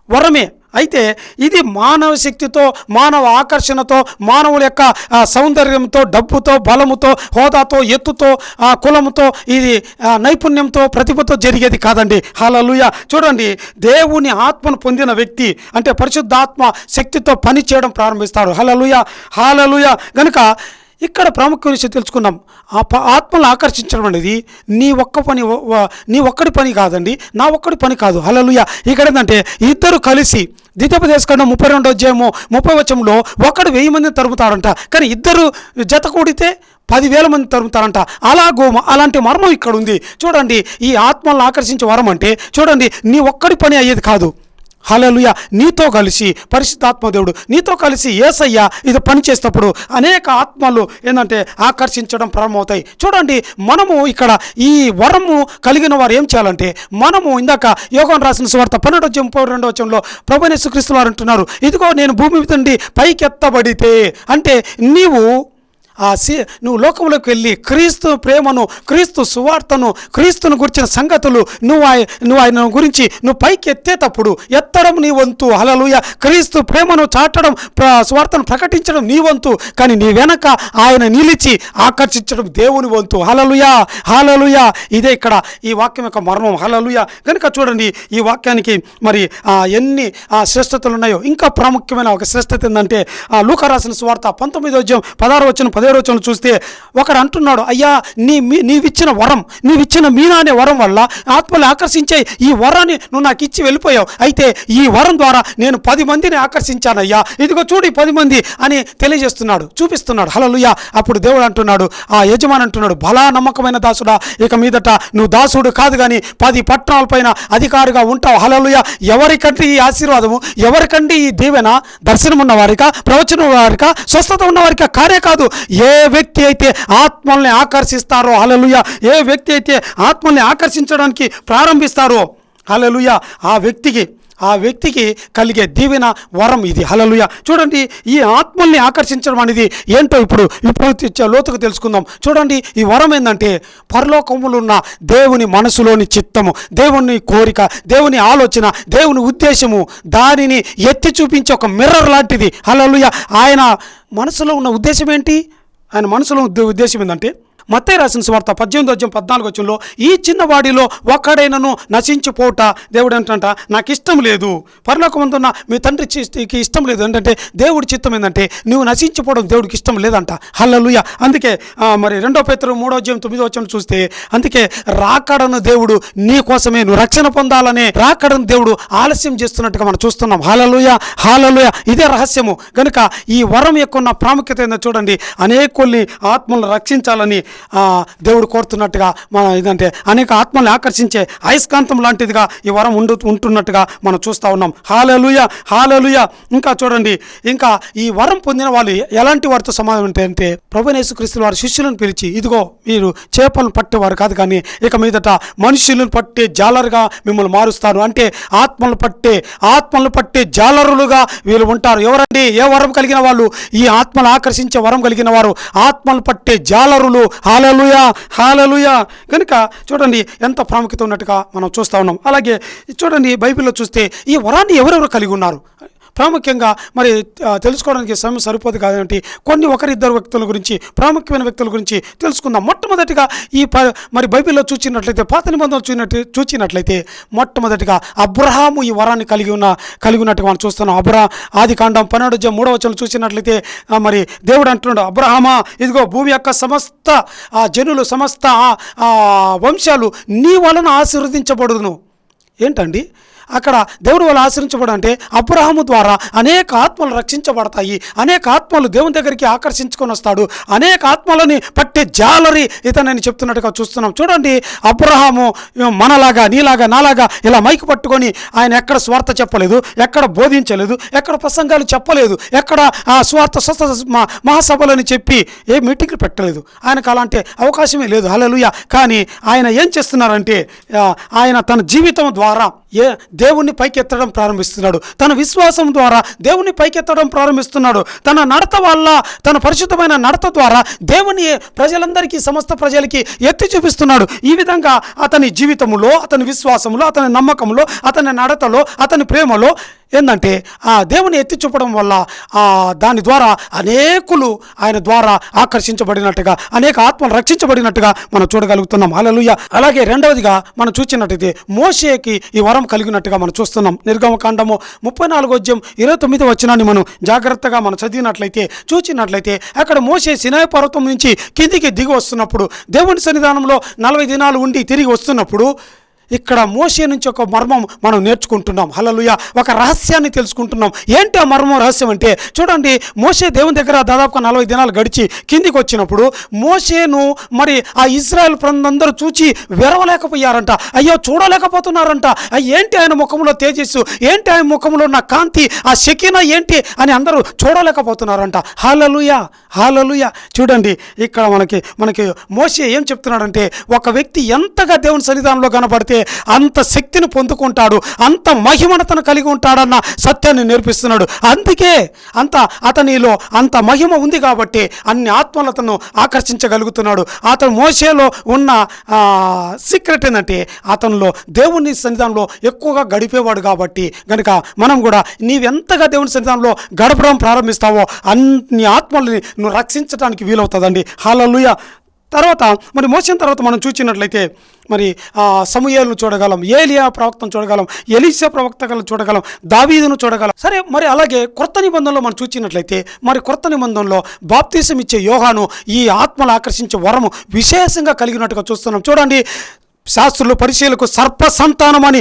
వరమే. అయితే ఇది మానవ శక్తితో మానవ ఆకర్షణతో మానవుల యొక్క సౌందర్యంతో డబ్బుతో బలముతో హోదాతో ఎత్తుతో కులముతో ఇది నైపుణ్యంతో ప్రతిభతో జరిగేది కాదండి. హలలుయ చూడండి దేవుని ఆత్మను పొందిన వ్యక్తి అంటే పరిశుద్ధాత్మ శక్తితో పని చేయడం ప్రారంభిస్తాడు. హలలుయ హాలలుయ గనుక ఇక్కడ ప్రాముఖ్య విషయం తెలుసుకున్నాం. ఆ ప ఆత్మను ఆకర్షించడం అనేది నీ ఒక్క పని నీ ఒక్కడి పని కాదండి నా ఒక్కడి పని కాదు. హలలుయ ఇక్కడ ఏంటంటే ఇద్దరు కలిసి ద్వితోపదేశకండం ముప్పై రెండో అధ్యాయము ముప్పై వచ్చంలో ఒకడు వెయ్యి మందిని తరుముతాడంట కానీ ఇద్దరు జత కూడితే పదివేల మంది తరుముతారంట. అలాగో గోమ అలాంటి మర్మం ఇక్కడ ఉంది చూడండి ఈ ఆత్మలను ఆకర్షించే వరం అంటే చూడండి నీ ఒక్కడి పని అయ్యేది కాదు. హలలుయ నీతో కలిసి పరిశుద్ధాత్మ దేవుడు నీతో కలిసి ఏసయ్య ఇది పనిచేసేటప్పుడు అనేక ఆత్మలు ఏంటంటే ఆకర్షించడం ప్రారంభమవుతాయి. చూడండి మనము ఇక్కడ ఈ వరము కలిగిన వారు ఏం చేయాలంటే మనము ఇందాక యోగం రాసిన సువార్త పన్నెండు వచ్చి ముప్పై రెండు వచ్చంలో ప్రభు వారు అంటున్నారు ఇదిగో నేను భూమి నుండి పైకెత్తబడితే అంటే నీవు ఆ సి నువ్వు లోకంలోకి వెళ్ళి క్రీస్తు ప్రేమను క్రీస్తు సువార్తను క్రీస్తును గురించిన సంగతులు నువ్వు ఆయ నువ్వు ఆయన గురించి నువ్వు పైకి ఎత్తేటప్పుడు ఎత్తడం నీ వంతు. హలలుయ క్రీస్తు ప్రేమను చాటడం సువార్తను ప్రకటించడం నీ వంతు. కానీ నీ వెనక ఆయన నిలిచి ఆకర్షించడం దేవుని వంతు. హలలుయ హలలుయ ఇదే ఇక్కడ ఈ వాక్యం యొక్క మర్మం హలలుయ కనుక చూడండి ఈ వాక్యానికి మరి ఆ, ఎన్ని ఆ, శ్రేష్టతలు ఉన్నాయో. ఇంకా ప్రాముఖ్యమైన ఒక శ్రేష్టత ఏంటంటే ఆ, లూకా రాసిన సువార్త పంతొమ్మిది వచ్చం పదహారు వచ్చిన పదిహేడు వచ్చిన చూస్తే ఒకడు అంటున్నాడు అయ్యా నీ మీ నీవిచ్చిన వరం నీవిచ్చిన మీనా అనే వరం వల్ల ఆత్మలు ఆకర్షించే ఈ వరాన్ని నువ్వు నాకు ఇచ్చి వెళ్ళిపోయావు. అయితే ఈ వరం ద్వారా నేను పది మందిని ఆకర్షించానయ్యా. ఇదిగో చూడు ఈ పది మంది అని తెలియజేస్తున్నాడు చూపిస్తున్నాడు. హలలుయా అప్పుడు దేవుడు అంటున్నాడు ఆ యజమాని అంటున్నాడు బలా నమ్మకమైన దాసుడా ఇక మీదట నువ్వు దాసుడు కాదు కానీ పది పట్టణాల పైన అధికారిగా ఉంటావు. హలలుయ ఎవరికంటే ఈ ఆశీర్వాదము ఎవరికంటే ఈ దీవెన దర్శనం ఉన్నవారిక ప్రవచనం వారికా స్వస్థత ఉన్నవారిక కారే కాదు ఏ వ్యక్తి అయితే ఆత్మల్ని ఆకర్షిస్తారో హలలుయ ఏ వ్యక్తి అయితే ఆత్మల్ని ఆకర్షించడానికి ప్రారంభిస్తారో హలలుయ ఆ వ్యక్తికి ఆ వ్యక్తికి కలిగే దీవెన వరం ఇది. హలలుయ చూడండి ఈ ఆత్మల్ని ఆకర్షించడం అనేది ఏంటో ఇప్పుడు ఇప్పుడు లోతుకు తెలుసుకుందాం. చూడండి ఈ వరం ఏంటంటే పరలోకములున్న దేవుని మనసులోని చిత్తము దేవుని కోరిక దేవుని ఆలోచన దేవుని ఉద్దేశము దానిని ఎత్తి చూపించే ఒక మిర్రర్ లాంటిది. హలలుయ ఆయన మనసులో ఉన్న ఉద్దేశం ఏంటి? ఆయన మనసులో ఉద్ద- ఉద్దేశం ఏంటంటే మత్తే రాసిన సువార్త పద్దెనిమిది అధ్యాయం పద్నాలుగు వచ్చంలో ఈ చిన్నవాడిలో ఒక్కడైనను నశించిపోట. దేవుడు ఏంటంట నాకు ఇష్టం లేదు. పరలోకమందున్న మీ తండ్రి ఇష్టం లేదు. ఏంటంటే దేవుడి చిత్తం ఏంటంటే నువ్వు నశించిపోవడం దేవుడికి ఇష్టం లేదంట. హల్లలుయ. అందుకే మరి రెండో పేతురు మూడో అధ్యాయం తొమ్మిదో వచ్చం చూస్తే అందుకే రాకడను దేవుడు నీ కోసమే నువ్వు రక్షణ పొందాలనే రాకడను దేవుడు ఆలస్యం చేస్తున్నట్టుగా మనం చూస్తున్నాం. హాలలుయ హాలలుయ ఇదే రహస్యము. కనుక ఈ వరం యొక్క ఉన్న ప్రాముఖ్యత ఏందో చూడండి. అనేకుల్ని ఆత్మలను రక్షించాలని దేవుడు కోరుతున్నట్టుగా మన ఏంటంటే అనేక ఆత్మల్ని ఆకర్షించే అయస్కాంతం లాంటిదిగా ఈ వరం ఉండు ఉంటున్నట్టుగా మనం చూస్తూ ఉన్నాం. Hallelujah hallelujah. ఇంకా చూడండి ఇంకా ఈ వరం పొందిన వాళ్ళు ఎలాంటి వారితో సమాధానం అంటే అంటే ప్రభునేసుక్రీస్తు వారి శిష్యులను పిలిచి ఇదిగో మీరు చేపలను పట్టేవారు కాదు కానీ ఇక మీదట మనుషులను పట్టే జాలరుగా మిమ్మల్ని మారుస్తారు. అంటే ఆత్మలు పట్టే ఆత్మలు పట్టే జాలరులుగా వీళ్ళు ఉంటారు. ఎవరండి? ఏ వరం కలిగిన వాళ్ళు? ఈ ఆత్మలు ఆకర్షించే వరం కలిగిన వారు. ఆత్మలు పట్టే జాలరులు హాలలుయా హాలలుయా. కనుక చూడండి ఎంత ప్రాముఖ్యత ఉన్నట్టుగా మనం చూస్తూ ఉన్నాం. అలాగే చూడండి బైబిల్లో చూస్తే ఈ వరాన్ని ఎవరెవరు కలిగి ఉన్నారు? ప్రాముఖ్యంగా మరి తెలుసుకోవడానికి సమయం సరిపోదు కాబట్టి కొన్ని ఒకరిద్దరు వ్యక్తుల గురించి ప్రాముఖ్యమైన వ్యక్తుల గురించి తెలుసుకుందాం. మొట్టమొదటిగా ఈ మరి బైబిల్లో చూచినట్లయితే పాత నిబంధనలు చూసినట్టు చూచినట్లయితే మొట్టమొదటిగా అబ్రహాము ఈ వరాన్ని కలిగి ఉన్న కలిగి ఉన్నట్టుగా మనం చూస్తున్నాం. అబ్రహా ఆది కాండం పన్నెండు అధ్యాయం మూడవ వచనం చూసినట్లయితే మరి దేవుడు అంటున్నాడు అబ్రహామా ఇదిగో భూమి యొక్క సమస్త ఆ జనులు సమస్త ఆ వంశాలు నీ వలన ఆశీర్వదించబడును ఏంటండి? అక్కడ దేవుడు వాళ్ళు ఆశ్రయించబడు అంటే అబ్రహాము ద్వారా అనేక ఆత్మలు రక్షించబడతాయి. అనేక ఆత్మలు దేవుని దగ్గరికి ఆకర్షించుకొని వస్తాడు. అనేక ఆత్మలని పట్టే జాలరి ఇతనని చెప్తున్నట్టుగా చూస్తున్నాం. చూడండి అబ్రహాము మనలాగా నీలాగా నాలాగా ఇలా మైకు పట్టుకొని ఆయన ఎక్కడ స్వార్థ చెప్పలేదు ఎక్కడ బోధించలేదు ఎక్కడ ప్రసంగాలు చెప్పలేదు ఎక్కడ ఆ స్వార్థ స్వస్థ మహాసభలని చెప్పి ఏ మీటింగ్లు పెట్టలేదు. ఆయనకు అలాంటి అవకాశమే లేదు. హలలుయ కానీ ఆయన ఏం చేస్తున్నారంటే ఆయన తన జీవితం ద్వారా ఏ దేవుణ్ణి పైకెత్తడం ప్రారంభిస్తున్నాడు. తన విశ్వాసం ద్వారా దేవుణ్ణి పైకెత్తడం ప్రారంభిస్తున్నాడు. తన నడత వల్ల తన పరిశుద్ధమైన నడత ద్వారా దేవుని ప్రజలందరికీ సమస్త ప్రజలకి ఎత్తి చూపిస్తున్నాడు. ఈ విధంగా అతని జీవితంలో అతని విశ్వాసంలో అతని నమ్మకంలో అతని నడతలో అతని ప్రేమలో ఏంటంటే ఆ దేవుని ఎత్తి చూపడం వల్ల ఆ దాని ద్వారా అనేకులు ఆయన ద్వారా ఆకర్షించబడినట్టుగా అనేక ఆత్మలు రక్షించబడినట్టుగా మనం చూడగలుగుతున్నాం. అలలుయ అలాగే రెండవదిగా మనం చూసినట్టయితే మోషేకి ఈ వరం కలిగినట్టుగా మనం చూస్తున్నాం. నిర్గమకాండము ముప్పై నాలుగు వద్యం ఇరవై తొమ్మిది వచ్చినాన్ని మనం జాగ్రత్తగా మనం చదివినట్లయితే చూచినట్లయితే అక్కడ మోసే సినాయ పర్వతం నుంచి కిందికి దిగి వస్తున్నప్పుడు దేవుని సన్నిధానంలో నలభై దినాలు ఉండి తిరిగి వస్తున్నప్పుడు ఇక్కడ మోసే నుంచి ఒక మర్మం మనం నేర్చుకుంటున్నాం. హలలుయ ఒక రహస్యాన్ని తెలుసుకుంటున్నాం. ఏంటి ఆ మర్మం రహస్యం అంటే? చూడండి మోసే దేవుని దగ్గర దాదాపుగా నలభై దినాలు గడిచి కిందికి వచ్చినప్పుడు మోసేను మరి ఆ ఇజ్రాయెల్ ప్రందరూ చూచి విరవలేకపోయారంట. అయ్యో చూడలేకపోతున్నారంట. ఏంటి ఆయన ముఖంలో తేజస్సు? ఏంటి ఆయన ముఖంలో ఉన్న కాంతి? ఆ శకిన ఏంటి అని అందరూ చూడలేకపోతున్నారంట. హాలలుయ హాలలుయ చూడండి ఇక్కడ మనకి మనకి మోసే ఏం చెప్తున్నాడంటే ఒక వ్యక్తి ఎంతగా దేవుని సన్నిధానంలో కనబడితే అంత శక్తిని పొందుకుంటాడు అంత మహిమనతను కలిగి ఉంటాడన్న సత్యాన్ని నేర్పిస్తున్నాడు. అందుకే అంత అతనిలో అంత మహిమ ఉంది కాబట్టి అన్ని ఆత్మలతను ఆకర్షించగలుగుతున్నాడు. అతను మోసేలో ఉన్న సీక్రెట్ ఏంటంటే అతనిలో దేవుని సన్నిధానంలో ఎక్కువగా గడిపేవాడు కాబట్టి కనుక మనం కూడా నీవెంతగా దేవుని సన్నిధానంలో గడపడం ప్రారంభిస్తావో అన్ని ఆత్మల్ని నువ్వు రక్షించడానికి వీలవుతుందండి. హాలలుయ తర్వాత మరి మోసిన తర్వాత మనం చూసినట్లయితే మరి సమూహాలను చూడగలం ఏలియా ప్రవక్తను చూడగలం ఎలీసా ప్రవక్తలను చూడగలం దావీదును చూడగలం. సరే మరి అలాగే కొత్త నిబంధనలో మనం చూసినట్లయితే మరి కొత్త నిబంధనలో బాప్తీసం ఇచ్చే యోగాను ఈ ఆత్మలు ఆకర్షించే వరము విశేషంగా కలిగినట్టుగా చూస్తున్నాం. చూడండి శాస్త్రులు పరిశీలకు సర్ప సంతానం అని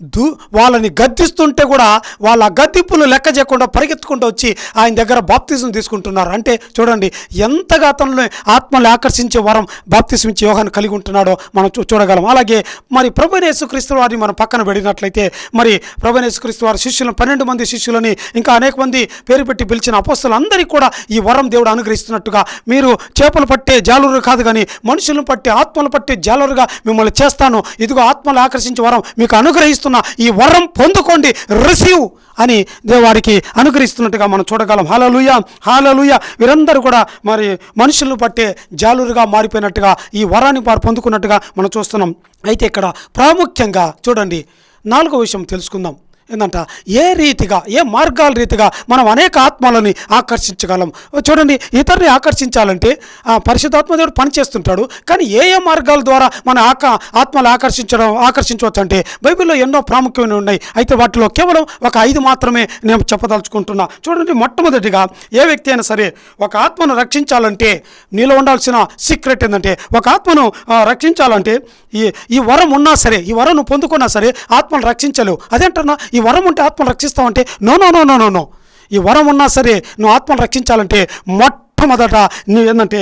దు వాళ్ళని గద్దిస్తుంటే కూడా వాళ్ళ గద్దింపులు లెక్క చేయకుండా పరిగెత్తుకుంటూ వచ్చి ఆయన దగ్గర బాప్తిజం తీసుకుంటున్నారు. అంటే చూడండి ఎంతగా అతను ఆత్మల్ని ఆకర్షించే వరం బాప్తిజం ఇచ్చే యోగాన్ని కలిగి ఉంటున్నాడో మనం చూ- చూడగలం. అలాగే మరి ప్రభునేశ్వరిస్తు వారిని మనం పక్కన పెడినట్లయితే మరి ప్రభునేశ్వరిస్తు వారి శిష్యులను పన్నెండు మంది శిష్యులని ఇంకా అనేక మంది పేరు పెట్టి పిలిచిన అపోస్తులందరికీ కూడా ఈ వరం దేవుడు అనుగ్రహిస్తున్నట్టుగా మీరు చేపలు పట్టే జాలరు కాదు కానీ మనుషులను పట్టే ఆత్మలు పట్టే జాలరుగా మిమ్మల్ని చేస్తాను. ఇదిగో ఆత్మలు ఆకర్షించే వరం మీకు అనుగ్రహిస్తున్న ఈ వరం పొందుకోండి రిసీవ్ అని దేవారికి అనుగ్రహిస్తున్నట్టుగా మనం చూడగలం. హాలలుయ హాలలుయ వీరందరూ కూడా మరి మనుషులను పట్టే జాలురుగా మారిపోయినట్టుగా ఈ వరాన్ని వారు పొందుకున్నట్టుగా మనం చూస్తున్నాం. అయితే ఇక్కడ ప్రాముఖ్యంగా చూడండి నాలుగో విషయం తెలుసుకుందాం. ఏంటంట ఏ రీతిగా ఏ మార్గాల రీతిగా మనం అనేక ఆత్మలని ఆకర్షించగలం? చూడండి ఇతరుని ఆకర్షించాలంటే పరిశుద్ధాత్మ దేవుడు పనిచేస్తుంటాడు కానీ ఏ ఏ మార్గాల ద్వారా మన ఆక ఆత్మలు ఆకర్షించడం ఆకర్షించవచ్చు అంటే బైబిల్లో ఎన్నో ప్రాముఖ్యమైన ఉన్నాయి. అయితే వాటిలో కేవలం ఒక ఐదు మాత్రమే నేను చెప్పదలుచుకుంటున్నా. చూడండి మొట్టమొదటిగా ఏ వ్యక్తి అయినా సరే ఒక ఆత్మను రక్షించాలంటే నీలో ఉండాల్సిన సీక్రెట్ ఏంటంటే ఒక ఆత్మను రక్షించాలంటే ఈ ఈ వరం ఉన్నా సరే ఈ వరం పొందుకున్నా సరే ఆత్మను రక్షించలేవు. అదేంటన్నా? ఈ వరం ఉంటే ఆత్మను రక్షిస్తావంటే no no no no no no. ఈ వరం ఉన్నా సరే నువ్వు ఆత్మను రక్షించాలంటే మొట్ట మొట్టమొదట నువ్వు ఏంటంటే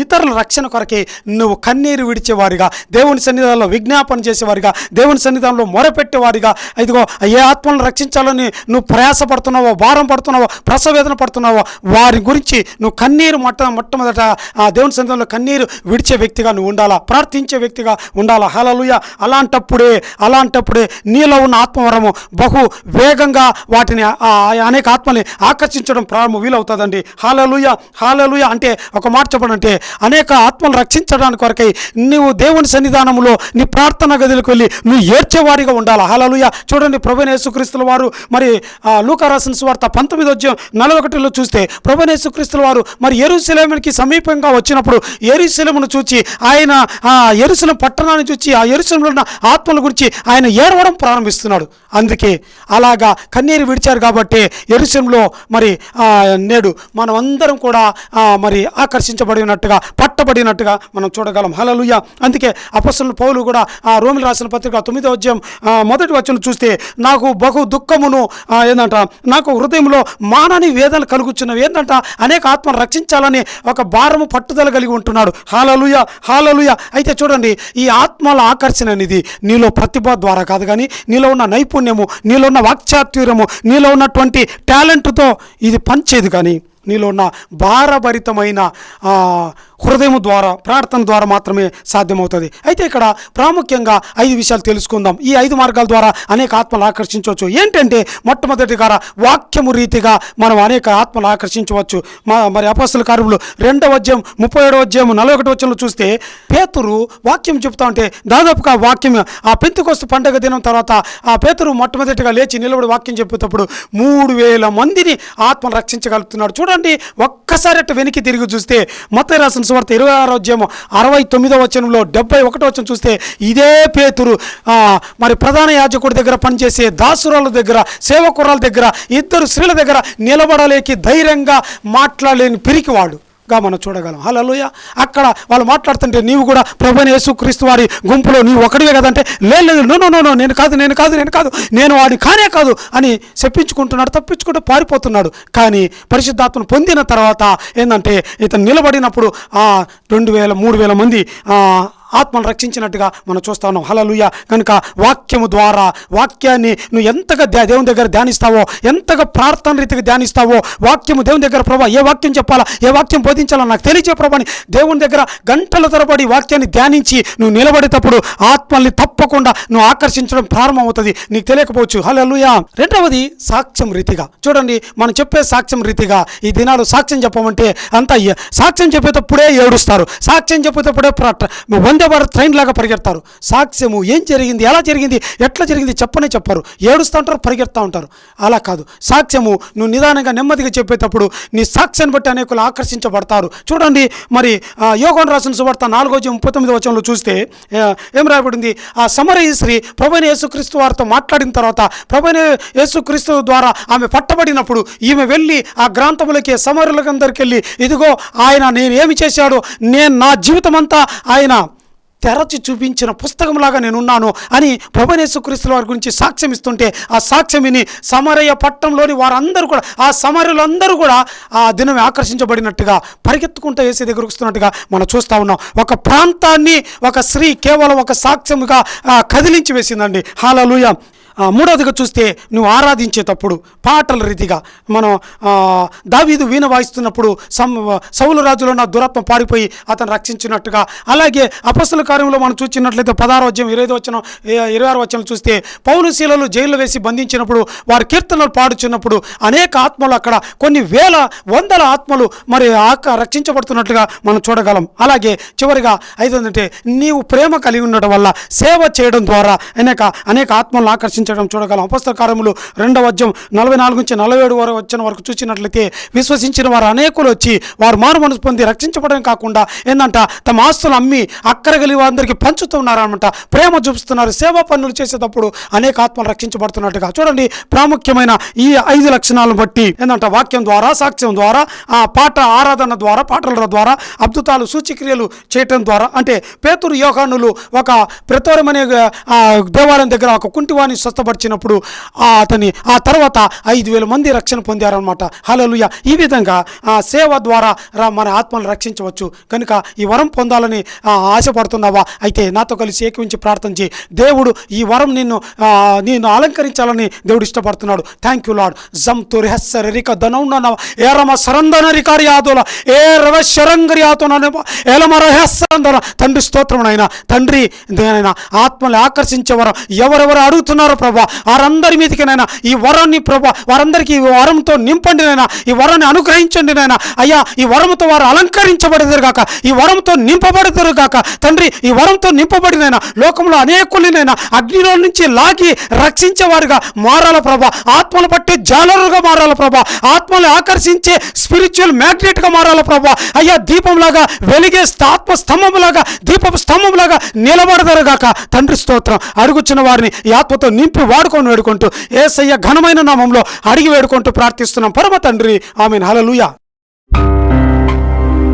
ఇతరుల రక్షణ కొరకే నువ్వు కన్నీరు విడిచేవారిగా దేవుని సన్నిధానంలో విజ్ఞాపన చేసేవారిగా దేవుని సన్నిధానంలో మొరపెట్టేవారిగా ఇదిగో ఏ ఆత్మలను రక్షించాలని నువ్వు ప్రయాసపడుతున్నావో భారం పడుతున్నావో ప్రసవేదన పడుతున్నావో వారి గురించి నువ్వు కన్నీరు మొట్ట మొట్టమొదట దేవుని సన్నిధానంలో కన్నీరు విడిచే వ్యక్తిగా నువ్వు ఉండాలా ప్రార్థించే వ్యక్తిగా ఉండాలా? హలలుయ అలాంటప్పుడే అలాంటప్పుడే నీలో ఉన్న ఆత్మవరము బహు వేగంగా వాటిని ఆ అనేక ఆత్మల్ని ఆకర్షించడం ప్రారంభం వీలవుతుందండి. హాలలుయ హాలలుయ అంటే ఒక మాట చెప్పడంటే అనేక ఆత్మలు రక్షించడానికి కొరకై నువ్వు దేవుని సన్నిధానంలో నీ ప్రార్థన గదిలోకి వెళ్ళి నువ్వు ఏడ్చేవారిగా ఉండాలి? హాలలుయ చూడండి ప్రభుని యేసుక్రీస్తుల వారు మరి ఆ, వార్త పంతొమ్మిది వచ్చి నలభై ఒకటిలో చూస్తే ప్రభుని యేసుక్రీస్తుల వారు మరి ఎరుసలేమునికి సమీపంగా వచ్చినప్పుడు ఎరుసలేమును చూచి ఆయన ఆ ఎరుసలం పట్టణాన్ని చూచి ఆ ఎరుసలంలో ఉన్న ఆత్మల గురించి ఆయన ఏడవడం ప్రారంభిస్తున్నాడు. అందుకే అలాగా కన్నీరు విడిచారు కాబట్టి ఎరుశంలో మరి నేడు మనం అందరం కూడా మరి ఆకర్షించబడినట్టుగా పట్టబడినట్టుగా మనం చూడగలం. హలలుయ అందుకే అపస్సుల పౌలు కూడా ఆ రోమిలు రాసిన పత్రిక తొమ్మిదో అధ్యాయం మొదటి వచ్చిన చూస్తే నాకు బహు దుఃఖమును ఏంటంట నాకు హృదయంలో మానని వేదన కలుగుచున్నవి. ఏంటంట అనేక ఆత్మను రక్షించాలని ఒక భారము పట్టుదల కలిగి ఉంటున్నాడు. హాలలుయ హాలలుయ అయితే చూడండి ఈ ఆత్మల ఆకర్షణ అనేది నీలో ప్రతిభ ద్వారా కాదు కానీ నీలో ఉన్న నైపుణ్యము నీలో ఉన్న వాక్చాతుర్యము నీలో ఉన్నటువంటి టాలెంట్తో ఇది పంచేది కానీ నీలో ఉన్న భారభరితమైన హృదయం ద్వారా ప్రార్థన ద్వారా మాత్రమే సాధ్యమవుతుంది. అయితే ఇక్కడ ప్రాముఖ్యంగా ఐదు విషయాలు తెలుసుకుందాం. ఈ ఐదు మార్గాల ద్వారా అనేక ఆత్మలు ఆకర్షించవచ్చు. ఏంటంటే మొట్టమొదటిగా వాక్యము రీతిగా మనం అనేక ఆత్మలు ఆకర్షించవచ్చు. మరి అపస్సుల కార్యములు రెండవ అధ్యాయం ముప్పై ఏడవ అధ్యాయం నలభై ఒకటి వచ్చంలో చూస్తే పేతురు వాక్యం చెప్తా ఉంటే దాదాపుగా వాక్యం ఆ పెంతుకొస్తు పండగ దినం తర్వాత ఆ పేతురు మొట్టమొదటిగా లేచి నిలబడి వాక్యం చెప్పేటప్పుడు మూడు వేల మందిని ఆత్మను రక్షించగలుగుతున్నాడు. చూడండి ఒక్కసారి అట్ట వెనక్కి తిరిగి చూస్తే మొత్తం రాసిన సువార్త ఇరవై ఆరో అధ్యాయము అరవై తొమ్మిదో వచనంలో డెబ్బై ఒకటో వచనం చూస్తే ఇదే పేతురు మరి ప్రధాన యాజకుడి దగ్గర పనిచేసే దాసురాల దగ్గర సేవకురాల దగ్గర ఇద్దరు స్త్రీల దగ్గర నిలబడలేకి ధైర్యంగా మాట్లాడలేని పిరికివాడు. గా మనం చూడగలం. హలోయ అక్కడ వాళ్ళు మాట్లాడుతుంటే నీవు కూడా ప్రభుని యేసుక్రీస్తు వారి గుంపులో నీవు ఒకటివే కదంటే లేదు లేదు నో నో నో నేను కాదు నేను కాదు నేను కాదు నేను వాడి కానే కాదు అని చెప్పించుకుంటున్నాడు తప్పించుకుంటూ పారిపోతున్నాడు. కానీ పరిశుద్ధాత్మను పొందిన తర్వాత ఏంటంటే ఇతను నిలబడినప్పుడు రెండు వేల మూడు వేల మంది ఆత్మను రక్షించినట్టుగా మనం చూస్తా ఉన్నాం హలలుయ కనుక వాక్యము ద్వారా వాక్యాన్ని నువ్వు ఎంతగా దేవుని దగ్గర ధ్యానిస్తావో ఎంతగా ప్రార్థన రీతిగా ధ్యానిస్తావో వాక్యము దేవుని దగ్గర ప్రభా ఏ వాక్యం చెప్పాలా ఏ వాక్యం బోధించాలో నాకు తెలియచే ప్రభాని దేవుని దగ్గర గంటల తరబడి వాక్యాన్ని ధ్యానించి నువ్వు నిలబడేటప్పుడు ఆత్మల్ని తప్పకుండా నువ్వు ఆకర్షించడం ప్రారంభమవుతుంది. నీకు తెలియకపోవచ్చు. హలలుయ రెండవది సాక్ష్యం రీతిగా. చూడండి మనం చెప్పే సాక్ష్యం రీతిగా ఈ దినాలు సాక్ష్యం చెప్పమంటే అంత సాక్ష్యం చెప్పేటప్పుడే ఏడుస్తారు. సాక్ష్యం చెప్పేటప్పుడే వందే భారత్ ట్రైన్ లాగా పరిగెడతారు. సాక్ష్యము ఏం జరిగింది ఎలా జరిగింది ఎట్లా జరిగింది చెప్పనే చెప్పారు. ఏడుస్తూ ఉంటారు పరిగెడతా ఉంటారు. అలా కాదు. సాక్ష్యము నువ్వు నిదానంగా నెమ్మదిగా చెప్పేటప్పుడు నీ సాక్ష్యాన్ని బట్టి అనేకులు ఆకర్షించబడతారు. చూడండి మరి ఆ, యోగం రాసిన సువార్త నాలుగో అధ్యాయం ముప్పై తొమ్మిది వచనంలో చూస్తే ఏం రాయబడింది? ఆ సమరయ స్త్రీ ప్రభుని యేసుక్రీస్తు వారితో మాట్లాడిన తర్వాత ప్రభుని యేసుక్రీస్తు ద్వారా ఆమె పట్టబడినప్పుడు ఈమె వెళ్ళి ఆ గ్రాంతములకి సమరులకందరికి వెళ్ళి ఇదిగో ఆయన నేను ఏమి చేశాడో? నేను నా జీవితం అంతా ఆయన తెరచి చూపించిన పుస్తకంలాగా నేనున్నాను అని ప్రభునేశ్వక్రీస్తుల వారి గురించి సాక్ష్యం ఇస్తుంటే ఆ సాక్ష్యం విని సమరయ్య పట్టణంలోని వారందరూ కూడా ఆ సమరులందరూ కూడా ఆ దినం ఆకర్షించబడినట్టుగా పరిగెత్తుకుంటూ వేసే దగ్గరకు వస్తున్నట్టుగా మనం చూస్తూ ఉన్నాం. ఒక ప్రాంతాన్ని ఒక స్త్రీ కేవలం ఒక సాక్ష్యముగా కదిలించి వేసిందండి. హాలలుయ. మూడవదిగా చూస్తే నువ్వు ఆరాధించేటప్పుడు పాటల రీతిగా మనం దావీదు వీణ వాయిస్తున్నప్పుడు సం సౌలు రాజులో ఉన్న దురత్వం పారిపోయి అతను రక్షించినట్టుగా. అలాగే అపస్సుల కార్యంలో మనం చూసినట్లయితే పదహారు వచ్చం ఇరవై వచ్చిన ఇరవై ఆరు వచ్చిన చూస్తే పౌలు శీలలు జైల్లో వేసి బంధించినప్పుడు వారి కీర్తనలు పాడుచున్నప్పుడు అనేక ఆత్మలు అక్కడ కొన్ని వేల వందల ఆత్మలు మరి ఆక రక్షించబడుతున్నట్లుగా మనం చూడగలం. అలాగే చివరిగా ఐదోదంటే నీవు ప్రేమ కలిగి ఉండడం వల్ల సేవ చేయడం ద్వారా అనేక అనేక ఆత్మలను ఆకర్షించడం చూడగలం. అపస్తల కార్యములు రెండవ అధ్యయం నలభై నాలుగు నుంచి నలభై ఏడు వరకు వచ్చిన వరకు చూసినట్లయితే విశ్వసించిన వారు అనేకులు వచ్చి వారు మారు మనసు పొంది రక్షించబడడం కాకుండా ఏంటంట తమ ఆస్తులు అమ్మి అక్కరగలి వారందరికీ పంచుతున్నారనమాట ప్రేమ చూపిస్తున్నారు సేవా పనులు చేసేటప్పుడు అనేక ఆత్మలు రక్షించబడుతున్నట్టుగా. చూడండి ప్రాముఖ్యమైన ఈ ఐదు లక్షణాలను బట్టి ఏంటంట వాక్యం ద్వారా సాక్ష్యం ద్వారా ఆ పాట ఆరాధన ద్వారా పాటల ద్వారా అద్భుతాలు సూచిక్రియలు చేయటం ద్వారా అంటే పేతురు యోగానులు ఒక ప్రతోరమనే దేవాలయం దగ్గర ఒక కుంటివాణి స్వస్థపరిచినప్పుడు ఆ అతని ఆ తర్వాత ఐదు వేల మంది రక్షణ పొందారనమాట హలలుయ ఈ విధంగా ఆ సేవ ద్వారా రా మన ఆత్మను రక్షించవచ్చు. కనుక ఈ వరం పొందాలని ఆశపడుతున్నావా? అయితే నాతో కలిసి ఏకవించి ప్రార్థన చేయి. దేవుడు ఈ వరం నిన్ను ఆ, నిన్ను అలంకరించాలని దేవుడు ఇష్టపడుతున్నాడు. థ్యాంక్ యూ లాడ్ జమ్ తురిహస్సరిక హెస్సరి రిక ధనౌండన ఏరమ సరందన రికారి ఆదోల ఏ రవ శరంగరి ఆతోన ఏలమ రహస్సరందన తండ్రి స్తోత్రమునైనా తండ్రి దేనైనా ఆకర్షించే వరం ఎవరెవరు అడుగుతున్నారో ప్రభా. వారందరి మీదకి నైనా ఈ వరాన్ని ప్రభా వారందరికీ ఈ వరంతో నింపండి నైనా ఈ వరాన్ని అనుగ్రహించండి నైనా. అయ్యా ఈ వరంతో వారు అలంకరించబడతారు గాక ఈ వరంతో నింపబడతారు గాక. తండ్రి ఈ వరంతో నింపబడినైనా లోకంలో అనేకులనైనా అగ్నిలో నుంచి లాగి రక్షించేవారుగా మారాల ప్రభా. ఆత్మలు పట్టే జాలరుగా మారాల ప్రభా. ఆత్మలు ఆకర్షించే స్పిరిచువల్ మ్యాగ్నెట్గా మారాల ప్రభా. అయ్యా దీపంలాగా వెలిగే ఆత్మ స్తంభంలాగా దీపపు స్తంభంలాగా నిలబడతారు గాక. తండ్రి స్తోత్రం. అడుగుచున్న వారిని ఈ ఆత్మతో నింపి వాడుకొని వేడుకుంటూ ఏసయ్య ఘనమైన నామంలో అడిగి వేడుకుంటూ ప్రార్థిస్తున్నాం. పరమ తండ్రి. ఆమె హలలుయ